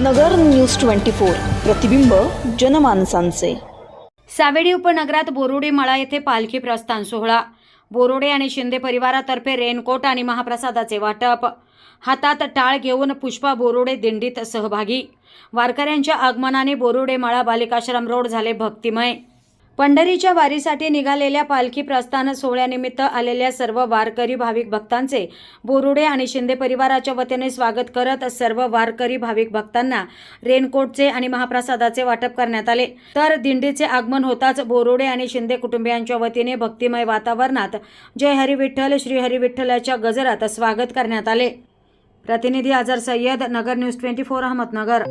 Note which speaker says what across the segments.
Speaker 1: नगर news twenty four. प्रतिबिंब जनमानसांचे.
Speaker 2: सावेडी उपनगरात बोरोडे मळा येथे पालखी प्रस्थान सोहळा. बोरोडे आणि शिंदे परिवारातर्फे रेनकोट आणि महाप्रसादाचे वाटप. हातात टाळ घेऊन पुष्पा बोरोडे दिंडीत सहभागी. वारकऱ्यांच्या आगमनाने बोरोडे मळा बालिकाश्रम रोड झाले भक्तिमय. पंढरीच्या वारीसाठी निघालेल्या पालखी प्रस्थान सोहळ्यानिमित्त आलेल्या सर्व वारकरी भाविक भक्तांचे बोरुडे आणि शिंदे परिवाराच्या वतीने स्वागत करत सर्व वारकरी भाविक भक्तांना रेनकोटचे आणि महाप्रसादाचे वाटप करण्यात आले. तर दिंडीचे आगमन होताच बोरुडे आणि शिंदे कुटुंबियांच्या वतीने भक्तिमय वातावरणात जय हरी विठ्ठल श्री हरी विठ्ठलाच्या गजरात स्वागत करण्यात आले. प्रतिनिधी Azhar Sayyad Nagar news twenty four Ahmednagar.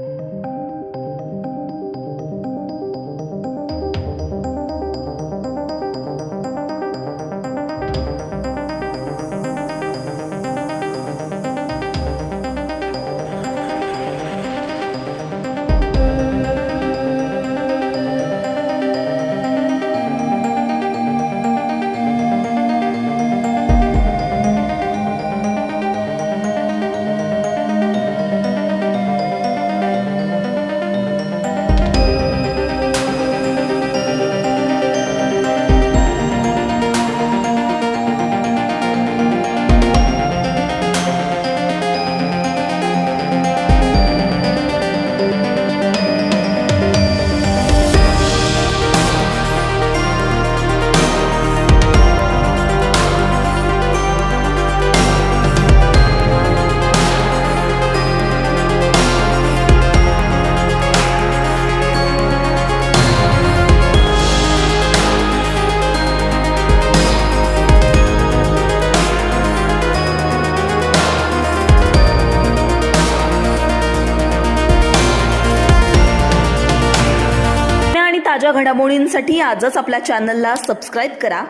Speaker 1: ताज्या घडामोडींसाठी आजच आपल्या चॅनलला सबस्क्राईब करा.